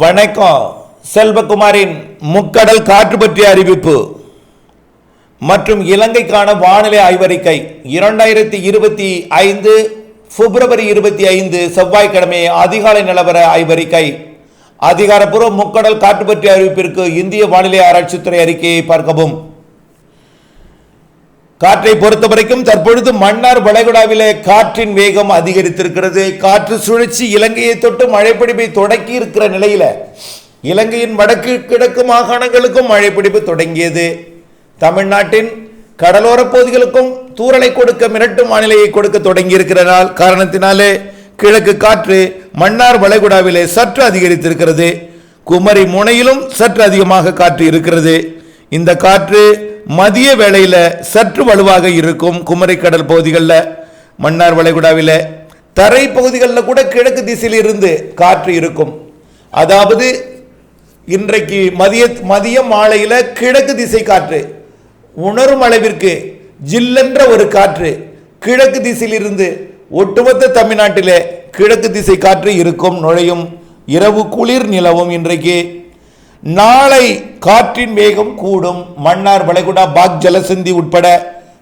வணக்கம். செல்வகுமாரின் முக்கடல் காற்று பற்றிய அறிவிப்பு. மற்றும் இலங்கைக்கான வானிலை ஆய்வறிக்கை. இரண்டாயிரத்தி இருபத்தி ஐந்து பிப்ரவரி இருபத்தி ஐந்து செவ்வாய்க்கிழமை அதிகாலை நிலவர ஆய்வறிக்கை. அதிகாரப்பூர்வ முக்கடல் காற்று பற்றிய அறிவிப்பிற்கு இந்திய வானிலை ஆராய்ச்சித்துறை அறிக்கையை பார்க்கவும். காற்றை பொறுத்த வரைக்கும் தற்பொழுது மன்னார் வளைகுடாவிலே காற்றின் வேகம் அதிகரித்திருக்கிறது. காற்று சுழற்சி இலங்கையை தொட்டு மழைப்பிடிப்பை தொடக்கி இருக்கிற நிலையில இலங்கையின் வடக்கு கிழக்கு மாகாணங்களுக்கும் மழைப்பிடிப்பு தொடங்கியது. தமிழ்நாட்டின் கடலோர பகுதிகளுக்கும் தூறலை கொடுக்க மிரட்டும் வானிலையை கொடுக்க தொடங்கி இருக்கிறனால் காரணத்தினாலே கிழக்கு காற்று மன்னார் வளைகுடாவிலே சற்று அதிகரித்திருக்கிறது. குமரி முனையிலும் சற்று அதிகமாக காற்று இருக்கிறது. இந்த காற்று மதிய வேளையில் சற்று வலுவாக இருக்கும் குமரிக்கடல் பகுதிகளில் மன்னார் வளைகுடாவில் தரை பகுதிகளில் கூட கிழக்கு திசையில் இருந்து காற்று இருக்கும். அதாவது இன்றைக்கு மதிய மதியம் மாலையில் கிழக்கு திசை காற்று உணரும் அளவிற்கு ஜில்லென்ற ஒரு காற்று கிழக்கு திசையிலிருந்து ஒட்டுமொத்த தமிழ்நாட்டிலே கிழக்கு திசை காற்று இருக்கும் நுழையும் இரவு குளிர் நிலவும் இன்றைக்கு. நாளை காற்றின் வேகம் கூடும். மன்னார் வளைகுடா பாக் ஜலசந்தி உட்பட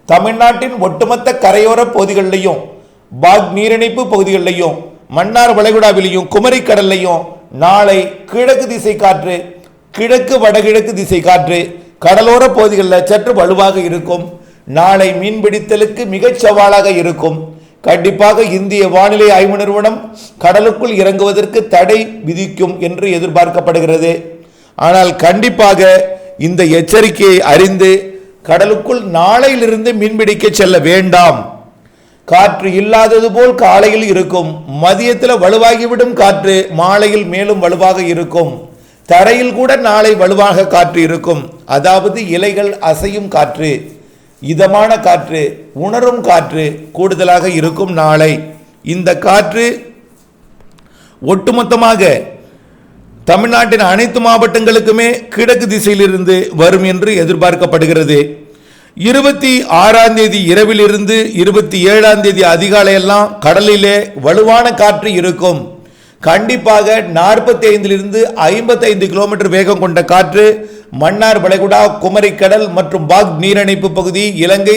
தமிழ்நாட்டின் ஒட்டுமொத்த கரையோர பகுதிகளிலையும் பாக் நீரிணைப்பு பகுதிகளிலையும் மன்னார் வளைகுடாவிலையும் குமரி கடல்லையும் நாளை கிழக்கு திசை காற்று கிழக்கு வடகிழக்கு திசை காற்று கடலோர பகுதிகளில் சற்று வலுவாக இருக்கும். நாளை மீன்பிடித்தலுக்கு மிகச் சவாலாக இருக்கும். கண்டிப்பாக இந்திய வானிலை ஆய்வு நிறுவனம் கடலுக்குள் இறங்குவதற்கு தடை விதிக்கும் என்று எதிர்பார்க்கப்படுகிறது. ஆனால் கண்டிப்பாக இந்த எச்சரிக்கையை அறிந்து கடலுக்குள் நாளையிலிருந்து மீன்பிடிக்க செல்ல வேண்டாம். காற்று இல்லாதது போல் காலையில் இருக்கும். மதியத்தில் வலுவாகிவிடும் காற்று மாலையில் மேலும் வலுவாக இருக்கும். தரையில் கூட நாளை வலுவாக காற்று இருக்கும். அதாவது இலைகள் அசையும் காற்று இதமான காற்று உணரும் காற்று கூடுதலாக இருக்கும் நாளை. இந்த காற்று ஒட்டுமொத்தமாக தமிழ்நாட்டின் அனைத்து மாவட்டங்களுக்குமே கிழக்கு திசையிலிருந்து வரும் என்று எதிர்பார்க்கப்படுகிறது. இருபத்தி ஆறாம் தேதி இரவிலிருந்து இருபத்தி ஏழாம் தேதி அதிகாலையெல்லாம் கடலிலே வலுவான காற்று இருக்கும். கண்டிப்பாக நாற்பத்தி ஐந்திலிருந்து ஐம்பத்தைந்து கிலோமீட்டர் வேகம் கொண்ட காற்று மன்னார் வளைகுடா குமரிக்கடல் மற்றும் பாக் நீரிணைப்பு பகுதி இலங்கை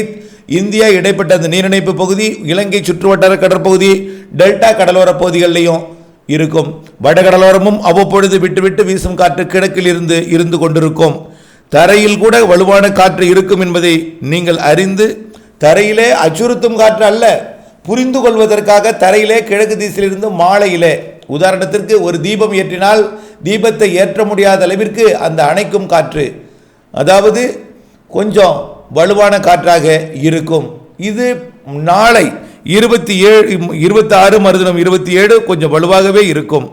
இந்தியா இடைப்பட்ட அந்த நீரிணைப்பு பகுதி இலங்கை சுற்றுவட்டார கடற்பகுதி டெல்டா கடலோர பகுதிகளிலையும் இருக்கும். வடகடலோரமும் அவ்வப்பொழுது விட்டுவிட்டு வீசும் காற்று கிழக்கில் இருந்து இருந்து கொண்டிருக்கும். தரையில் கூட வலுவான காற்று இருக்கும் என்பதை நீங்கள் அறிந்து தரையிலே அச்சுறுத்தும் காற்று அல்ல புரிந்து கொள்வதற்காக தரையிலே கிழக்கு திசையிலிருந்து மாலையிலே. உதாரணத்திற்கு ஒரு தீபம் ஏற்றினால் தீபத்தை ஏற்ற முடியாத அளவிற்கு அந்த அணைக்கும் காற்று. அதாவது கொஞ்சம் வலுவான காற்றாக இருக்கும். இது நாளை இருபத்தி ஏழு இருபத்தி ஆறு மறுதினம் இருபத்தி ஏழு கொஞ்சம் வலுவாகவே இருக்கும்.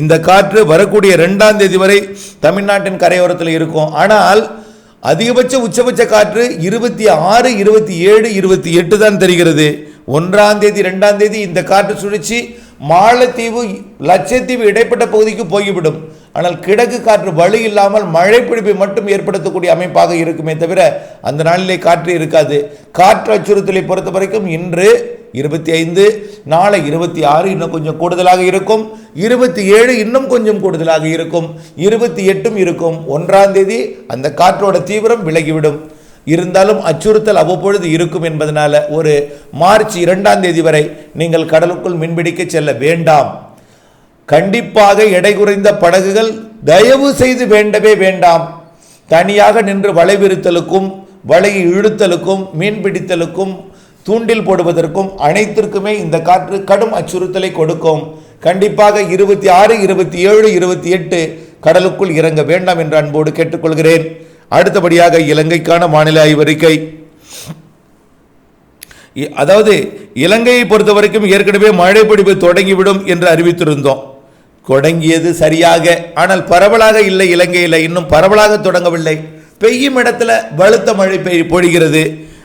இந்த காற்று வரக்கூடிய ரெண்டாம் தேதி வரை தமிழ்நாட்டின் கரையோரத்தில் இருக்கும். ஆனால் அதிகபட்ச உச்சபட்ச காற்று இருபத்தி ஆறு இருபத்தி ஏழு இருபத்தி எட்டு தான் தெரிகிறது. ஒன்றாம் தேதி ரெண்டாம் தேதி இந்த காற்று சுழற்சி மாலத்தீவு லட்சத்தீவு இடைப்பட்ட பகுதிக்கு போய்விடும். ஆனால் கிழக்கு காற்று வலு இல்லாமல் மழை பிடிப்பை மட்டும் ஏற்படுத்தக்கூடிய அமைப்பாக இருக்குமே தவிர அந்த நாளிலே காற்று இருக்காது. காற்று அச்சுறுத்தலை பொறுத்த வரைக்கும் இன்று இருபத்தி ஐந்து நாளை இருபத்தி ஆறு இன்னும் கொஞ்சம் கூடுதலாக இருக்கும். இருபத்தி ஏழு இன்னும் கொஞ்சம் கூடுதலாக இருக்கும். இருபத்தி எட்டும் இருக்கும். ஒன்றாம் தேதி அந்த காற்றோட தீவிரம் விலகிவிடும். இருந்தாலும் அச்சுறுத்தல் அவ்வப்பொழுது இருக்கும் என்பதனால ஒரு மார்ச் இரண்டாம் தேதி வரை நீங்கள் கடலுக்குள் மீன்பிடிக்க செல்ல வேண்டாம். கண்டிப்பாக எடை குறைந்த படகுகள் தயவு செய்து வேண்டவே வேண்டாம். தனியாக நின்று வலை விரித்தலுக்கும் வலையை இழுத்தலுக்கும் மீன் பிடித்தலுக்கும் தூண்டில் போடுவதற்கும் அனைத்திற்குமே இந்த காற்று கடும் அச்சுறுத்தலை கொடுக்கும். கண்டிப்பாக இருபத்தி ஆறு இருபத்தி ஏழு இருபத்தி எட்டு கடலுக்குள் இறங்க வேண்டாம் என்று அன்போடு கேட்டுக்கொள்கிறேன். அடுத்தபடியாக இலங்கைக்கான மாநில ஆய்வறிக்கை. அதாவது இலங்கையை பொறுத்த வரைக்கும் ஏற்கனவே மழை பிடிப்பு தொடங்கிவிடும் என்று அறிவித்திருந்தோம். தொடங்கியது சரியாக ஆனால் பரவலாக இல்லை இலங்கையில் இன்னும் பரவலாக தொடங்கவில்லை. பெய்யும் இடத்துல வலுத்த மழை பெய் பொழிகிறது.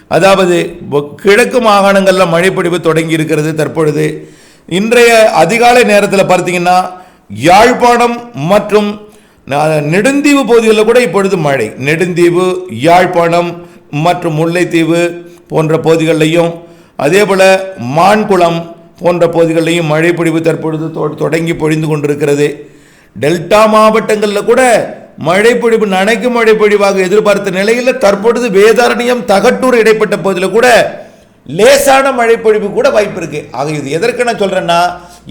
அதாவது கிழக்கு மாகாணங்களில் மழைப்பொடிவு தொடங்கி இருக்கிறது தற்பொழுது. இன்றைய அதிகாலை நேரத்தில் பார்த்தீங்கன்னா யாழ்ப்பாணம் மற்றும் நெடுந்தீவு பகுதிகளில் கூட இப்பொழுது மழை. நெடுந்தீவு யாழ்ப்பாணம் மற்றும் முல்லைத்தீவு போன்ற பகுதிகளிலையும் அதே போல் மான்குளம் போன்ற பகுதிகளிலையும் மழை பொழிவு தற்பொழுது தொ- தொடங்கி பொழிந்து கொண்டிருக்கிறது. டெல்டா மாவட்டங்களில் கூட மழைப்பொழிவு நனைக்கும் மழைப்பொழிவாக எதிர்பார்த்த நிலையில் தற்பொழுது வேதாரண்யம் தகட்டூர் இடைப்பட்ட பகுதியில் கூட லேசான மழைப்பொழிவு கூட வாய்ப்பு இருக்கு. ஆக இது எதற்கு நான் சொல்றேன்னா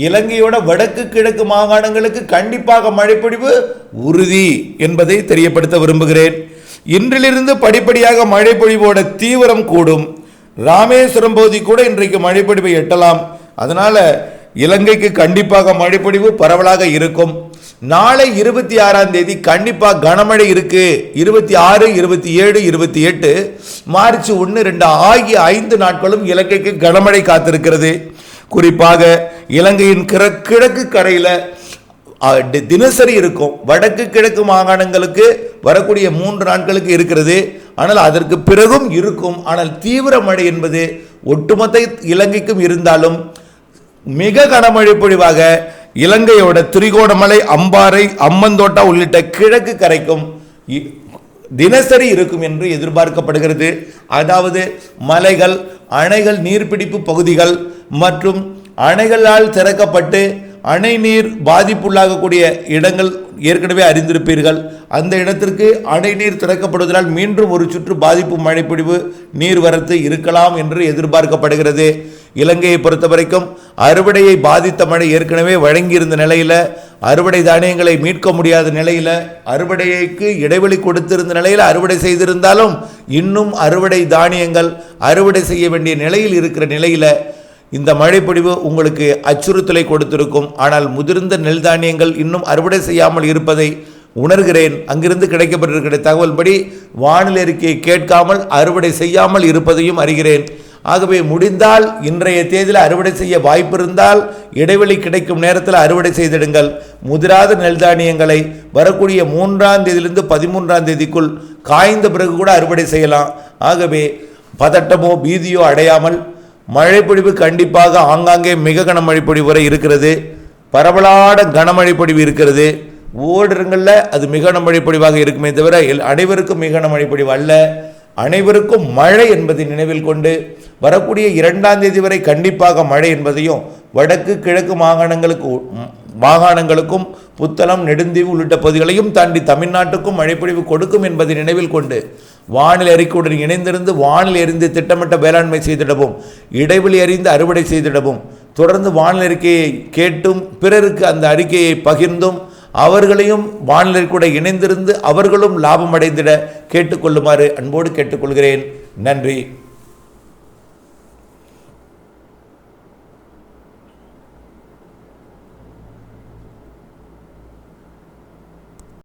இலங்கையோட வடக்கு கிழக்கு மாகாணங்களுக்கு கண்டிப்பாக மழைப்பொழிவு உறுதி என்பதை தெரியப்படுத்த விரும்புகிறேன். இன்றிலிருந்து படிப்படியாக மழைப்பொழிவோட தீவிரம் கூடும். ராமேஸ்வரம் பகுதி கூட இன்றைக்கு மழைப்பொழிவை எட்டலாம். அதனால இலங்கைக்கு கண்டிப்பாக மழைப்பொழிவு பரவலாக இருக்கும். நாளை இருபத்தி ஆறாம் தேதி கண்டிப்பாக கனமழை இருக்கு. இருபத்தி ஆறு இருபத்தி ஏழு இருபத்தி எட்டு மார்ச் ஒன்று ரெண்டு ஆகிய ஐந்து நாட்களும் இலங்கைக்கு கனமழை காத்திருக்கிறது. குறிப்பாக இலங்கையின் கிழக்கு கரையில் தினசரி இருக்கும். வடக்கு கிழக்கு மாகாணங்களுக்கு வரக்கூடிய மூன்று நாட்களுக்கு இருக்கிறது. ஆனால் அதற்கு பிறகும் இருக்கும். ஆனால் தீவிர மழை என்பது ஒட்டுமொத்த இலங்கைக்கும் இருந்தாலும் மிக கனமழை பொழிவாக இலங்கையோட திரிகோணமலை அம்பாறை அம்மந்தோட்டா உள்ளிட்ட கிழக்கு கரைக்கும் இ- தினசரி இருக்கும் என்று எதிர்பார்க்கப்படுகிறது. அதாவது மலைகள் அணைகள் நீர்பிடிப்பு பகுதிகள் மற்றும் அணைகளால் திறக்கப்பட்டு அணை நீர் பாதிப்புள்ளாகக்கூடிய இடங்கள் ஏற்கனவே அறிந்திருப்பீர்கள். அந்த இடத்திற்கு அணை நீர் திறக்கப்படுவதால் மீண்டும் ஒரு சுற்று பாதிப்பு மழைப்பிடிவு நீர்வரத்து இருக்கலாம் என்று எதிர்பார்க்கப்படுகிறது. இலங்கையை பொறுத்த வரைக்கும் அறுவடையை பாதித்த மழை ஏற்கனவே வழங்கியிருந்த நிலையில் அறுவடை தானியங்களை மீட்க முடியாத நிலையில் அறுவடைக்கு இடைவெளி கொடுத்திருந்த நிலையில் அறுவடை செய்திருந்தாலும் இன்னும் அறுவடை தானியங்கள் அறுவடை செய்ய வேண்டிய நிலையில் இருக்கிற நிலையில் இந்த மழைப்பொழிவு உங்களுக்கு அச்சுறுத்தலை கொடுத்திருக்கும். ஆனால் முதிர்ந்த நெல் தானியங்கள் இன்னும் அறுவடை செய்யாமல் இருப்பதை உணர்கிறேன். அங்கிருந்து கிடைக்கப்பட்டிருக்கிற தகவல்படி வானிலை அறிக்கையை கேட்காமல் அறுவடை செய்யாமல் இருப்பதையும் அறிகிறேன். ஆகவே முடிந்தால் இன்றைய தேதியில் அறுவடை செய்ய வாய்ப்பு இருந்தால் இடைவெளி கிடைக்கும் நேரத்தில் அறுவடை செய்திடுங்கள். முதிராத நெல் தானியங்களை வரக்கூடிய மூன்றாம் தேதியிலிருந்து பதிமூன்றாம் தேதிக்குள் காய்ந்த பிறகு கூட அறுவடை செய்யலாம். ஆகவே பதட்டமோ பீதியோ அடையாமல் மழைப்பொழிவு கண்டிப்பாக ஆங்காங்கே மிக கனமழை பொழிவு வரை இருக்கிறது. பரவலான கனமழை பொழிவு இருக்கிறது. ஓரிடங்களில் அது மிக கனமழை பொழிவாக இருக்குமே தவிர அனைவருக்கும் மிக கனமழை பொழிவு அல்ல. அனைவருக்கும் மழை என்பதை நினைவில் கொண்டு வரக்கூடிய இரண்டாம் தேதி வரை கண்டிப்பாக மழை என்பதையும் வடக்கு கிழக்கு மாகாணங்களுக்கு உ- மாகாணங்களுக்கும் புத்தளம் நெடுந்தீவு உள்ளிட்ட பகுதிகளையும் தாண்டி தமிழ்நாட்டுக்கும் மழைப்பொழிவு கொடுக்கும் என்பதை நினைவில் கொண்டு வானிலை அறிக்கையுடன் இணைந்திருந்து வானிலை அறிந்து திட்டமிட்ட வேளாண்மை செய்திடவும் இடைவெளி அறிந்து அறுவடை செய்திடவும் தொடர்ந்து வானிலை அறிக்கையை கேட்டும் பிறருக்கு அந்த அறிக்கையை பகிர்ந்தும் அவர்களையும் வானிலை கூட இணைந்திருந்து அவர்களும் லாபம் அடைந்திட கேட்டுக்கொள்ளுமாறு அன்போடு கேட்டுக்கொள்கிறேன். நன்றி.